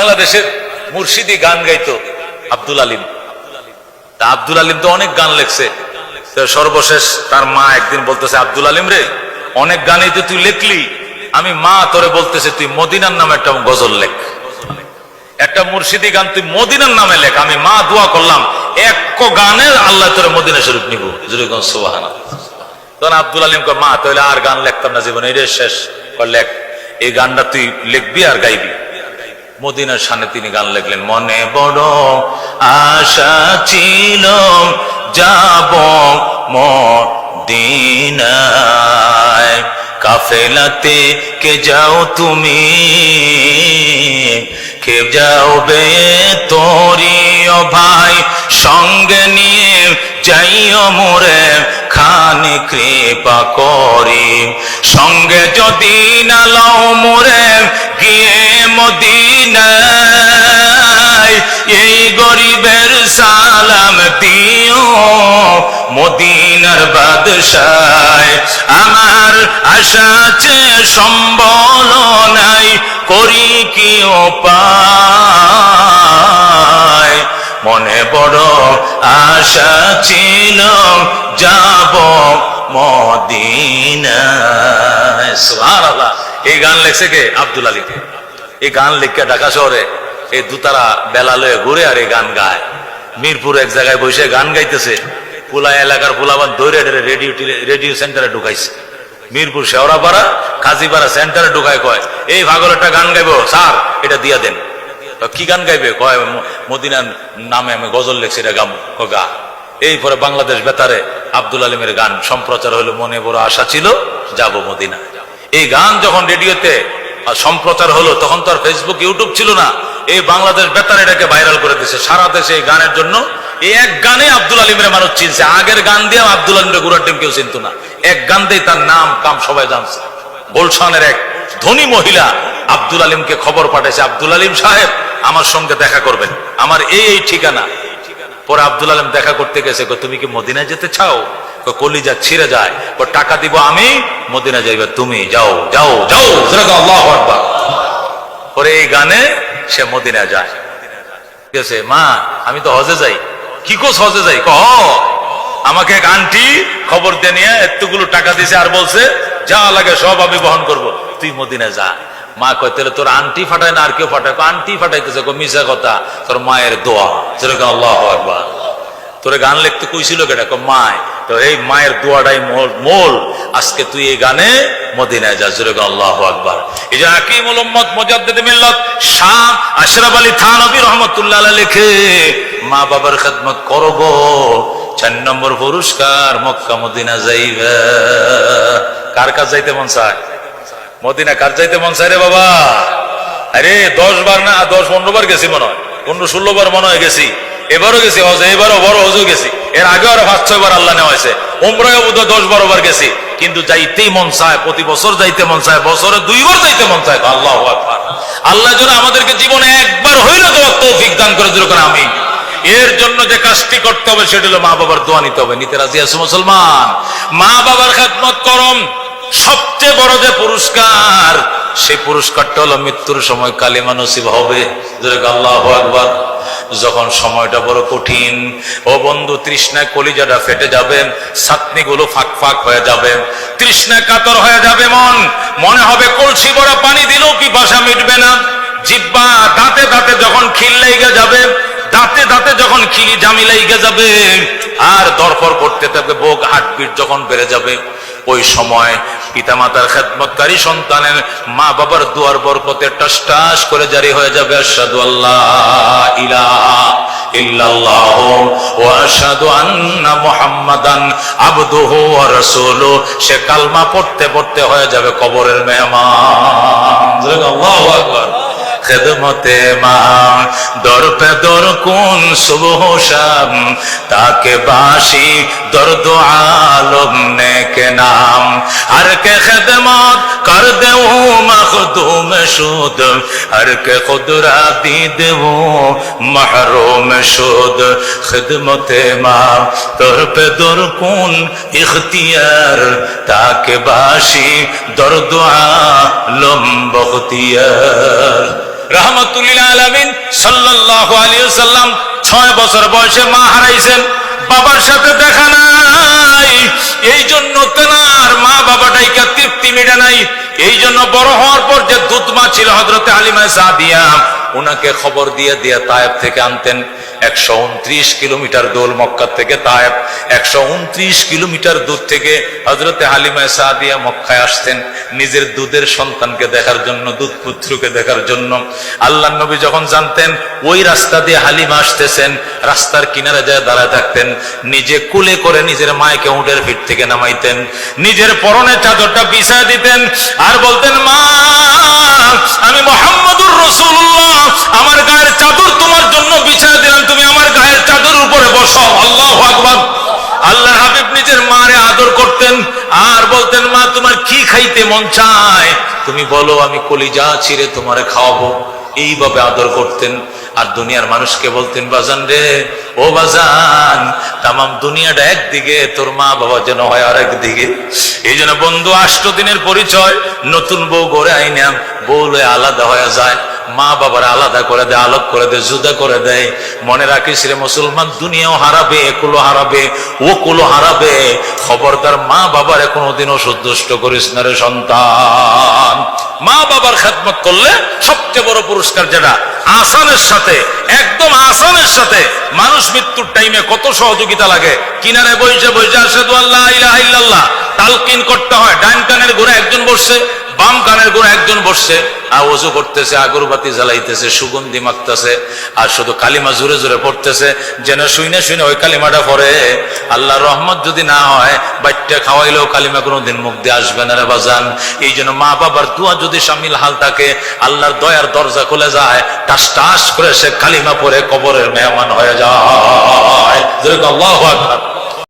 বাংলাদেশের মুর্শিদি গান গাইতো আব্দুল আলিম। তা আব্দুল আলিম তো অনেক গান লেখছে। সর্বশেষ তার মা একদিন বলতেছে আব্দুল আলিম রে অনেক গানই তো তুই লেখলি। আমি মা তোরে বলতেছে তুই মদিনার নামে একটা গজল লেখ। একটা মুর্শিদি গান তুই মদিনার নামে লেখ। আমি মা দোয়া করলাম এক গানের আল্লাহ তোরে মদিনা শরীফ নিব। সোহানা তখন আব্দুল আলিম কয়, মা তাহলে আর গান লিখতাম না জীবনে এটা শেষ লেখ। এই গানটা তুই লিখবি আর গাইবি। মদিনার সামনে তিনি গান লিখলেন, মনে বড় আশা ছিল যাব মদিনায়। কাফেলাতে কে যাও তুমি, কে যাও বে তোরি ও ভাই। সঙ্গে নিয়ে যাইও মোরে, খানি কৃপা করি। সঙ্গে যদি না লও মোরে এই গরিবের সালাম দিও মদিনার বাদশায়। আমার আশা আছে, সম্বল নাই, করি কি উপায়? মনে বড় আশা ছিল, যাব মদিনায়। সুবহানাল্লাহ। এই গান লেখছে কে? আব্দুল আলী এই গান লিখে ঢাকা শহরে। এই দুতারা বেলা লয়ে ঘুরে আর এই গান গায়। মিরপুর এক জায়গায় বসে গান গাইতেছে। পুলা এলাকার পুলাবান দৈরে রেডিও রেডিও সেন্টারে ঢুকাইছে। মিরপুর শেওড়াপাড়া, কাজীপাড়া সেন্টারে ঢুকায় কয়, এই ভাগর একটা গান গাইবো, স্যার, এটা দিয়া দেন। কি গান গাইবে? কয় মদিনার নামে আমি গজল লেখছি, এটা গাম গা। এই পরে বাংলাদেশ বেতারে আব্দুল আলিমের গান, সম্প্রচার হলো মনে বড় আশা ছিল, যাব মদিনা এই গান যখন রেডিওতে সম্প্রচার হলো, তখন তো আর ফেসবুক ইউটিউব ছিল না। এই বাংলাদেশ বেতার এটাকে ভাইরাল করে দিছে। সারা দেশে এই গানের জন্য এই এক গানে আব্দুল আলিমের মানুষ চিনছে। আগের গান দিয়ে আব্দুল আলিমের গুড়ার টিম কেউ চিনত না। এক গান দিয়ে তার নাম কাম সবাই জানছে। গোলশানের এক ধনী মহিলা আব্দুল আলিমকে খবর পাঠাইছে আব্দুল আলিম সাহেব আমার সঙ্গে দেখা করবেন। আমার এই এই ঠিকানা। পরে আব্দুল আলম দেখা করতে গেছে তুমি কি মদিনা যেতে চাও? কলিজা ছিঁড়ে যায়। কয়, টাকা দিব আমি মদিনা যাইবে তুমি। যাও যাও যাও। আল্লাহু। পরে এই গানে সে মদিনা যায়। গেছে মা, আমি তো হজে যাই। কি কোস হজে যাই? কহ, আমাকে এক আন্টি খবর দিয়ে নিয়ে এতগুলো টাকা দিছে আর বলছে, যা লাগে সব আমি বহন করব। তুই মদিনা যা। মা কয়, তাহলে তোর আন্টি ফাটায় না আর কেউ ফাটায়? আন্টি ফাটাইতেছে। মিশা কথা, তোর মায়ের দোয়া। যেরকম আল্লাহ তোরে গান লিখতে কইছিল কেটা মায় তো এই মায়ের দোয়াটাই মোল মোল। আজকে তুই এই গানে মদিনায় যা যেরকম আল্লাহ আকবার। এই যে হাকিমুল উম্মত মুজাদ্দিদ মিল্লাত শাহ আশরাফ আলী থানবী রহমাতুল্লাহ লেখে, মা বাবার খেদমত করো গো চার নম্বর পুরস্কার মক্কা মদিনা যাইবে। কার কাজ যাইতে মন চায়? মদিনা কার যাইতে মন চায় রে বাবা? আরে, দশ বার না, দশ পনেরো বার গেছি মনে হয়। পনেরো ষোলো বার মনে হয় গেছি। এবারও গেছি এবারও বড় হজও গেছি। এর আগে আরও পাঁচ ছয় বার আল্লাহ নেওয়া হয়েছে উমরায় দশ বারো বার গেছি। কিন্তু যাইতেই মন চায়, প্রতি বছর যাইতে মন চায়, বছরে দুইবার যাইতে মন চায়। আল্লাহ আকবার। আল্লাহ যেন আমাদেরকে জীবনে একবার হইলে দেওয়ার তৌফিক দান করে দিল আমি এর জন্য যে কাজটি করতে হবে, সেটা হলো মা বাবার দোয়া নিতে হবে। নিতে রাজি আছো মুসলমান? মা বাবার খেদমত করম। সবচেয়ে বড় যে পুরস্কার, সেই পুরস্কারটা হলো মৃত্যুর সময় কালিমা নসিব হবে আল্লাহ একবার যখন সময়টা বড় কঠিন, ও বন্ধু, তৃষ্ণায় কলিজাটা ফেটে যাবে সাতনি গুলো ফাঁক ফাঁক হয়ে যাবে, তৃষ্ণায় কাতর হয়ে যাবে মন, মনে হবে কলসি বড় পানি দিলেও কি ভাষা মিটবে না। জিব্বা দাঁতে দাঁতে যখন খিল লেগে যাবে, দাঁতে দাঁতে যখন খিলি জামি লেগে যাবে, আর দরপর করতে থাকবে বুক হার্টবিট যখন বেড়ে যাবে। ওই সময় পিতামাতার খেদমতকারী সন্তানের মা বাবার দুয়ার বরকতে টাস টাস করে জারি হয়ে যাবে, আশহাদু আল্লাহ রাসূলুহু। সে কালমা পড়তে পড়তে হয়ে যাবে কবরের মেহমান। খেদমতে মা, দর পে দর কোন সুবহ শাম? তাকে বাসি দর্দ আলম নে নাম। হর কে খেদমত কর দেও মখদুম শুদ হর কে খুদরা দি দেও মাহরুম শুদ খেদমতে মা, দর পে দর কোন ইখতিয়ার? তাকে বাসি দর্দ আলম বখতিয়ার। রহমতুল্লিল আলমিন সাল্লাহ আলী সাল্লাম ছয় বছর বয়সে মা হারাইছেন, বাবার সাথে দেখা নাই। এই জন্য তেনার মা বাবাটাইকে তৃপ্তি মিটে নাই। এই জন্য বড় হওয়ার পর যে দুধ মা ছিল হজরতে আলিমায় সাদিয়া ওনাকে খবর দিয়ে দিয়ে তায়েব থেকে আনতেন। একশো উনত্রিশ কিলোমিটার দোল মক্কা থেকে তায়েব একশো উনত্রিশ কিলোমিটার দূর থেকে হজরতে হালিমা সাদিয়া মক্কায় আসতেন নিজের দুধের সন্তানকে দেখার জন্য, দুধ পুত্রকে দেখার জন্য। আল্লাহ নবী যখন জানতেন, ওই রাস্তা দিয়ে হালিমা আসতেছেন, রাস্তার কিনারে যায় দাঁড়ায় থাকতেন। নিজে কুলে করে নিজের মায়কে উঠের ফিট থেকে নামাইতেন। নিজের পরনের চাদরটা বিছায় দিতেন আর বলতেন, মা, আমি মোহাম্মদুর রসুল্লাহ। আমার গায়ের চাদর তোমার জন্য বিছায় দিলাম তুমি আমার গায়ের চাদর উপরে বসো আল্লাহ আকবর আল্লাহ হাবিব নিজের মারে আদর করতেন আর বলতেন মা তোমার কি খাইতে মন চায়, তুমি বলো, আমি কলিজা ছিঁড়ে তোমারে খাওয়াবো। এইভাবে আদর করতেন। আর দুনিয়ার মানুষকে বলতেন, বাজান রে, ও বাজান তাম দুনিয়াটা একদিকে, তোর মা বাবা যেন হয় আর একদিকে এই জন্য বন্ধু, আষ্ট দিনের পরিচয়, নতুন বউ গড়ে আইনাম বউ আলাদা হয়ে যায়। মা বাবার আলাদা করে দেয় আলোক করে দেয় জুদা করে দেয়। মনে রাখিস রে মুসলমান, দুনিয়াও হারাবে একুলো হারাবে ও কুলো হারাবে। খবরদার মা বাবার কোনোদিনও সন্তুষ্ট করিস না রে সন্তান। মা বাবার খেদমত করলে সবচেয়ে বড় পুরস্কার যেটা? আসানের সাথে, একদম আসানের সাথে। মানুষ মৃত্যুর টাইমে কত সহযোগিতা লাগে। কিনারে বইসে বইসে আসে আল্লাহ ইলাহা তালকিন করতে হয়, ডান কানের ঘুরে একজন বসছে। বাম কানের ঘুরে একজন বসছে, আর ওজু করতেছে, আগরবাতি জ্বালাইতেছে, সুগন্ধি মাখতেছে, আর শুধু কালিমা জোরে জোরে পড়তেছে, যেন শুইনে শুনে ওই কালিমাটা পড়ে। আল্লাহ রহমত যদি না হয় বাচ্চা খাওয়াইলেও কালিমা কোনোদিন মুখ দিয়ে আসবে না রে বাজান। এই জন্য মা বাবার দোয়া যদি সামিল হাল থাকে, আল্লাহর দয়ার দরজা খুলে যায়, টাস টাস করে সে কালিমা পরে কবরের মেহমান হয়ে যায়। আল্লাহু আকবার।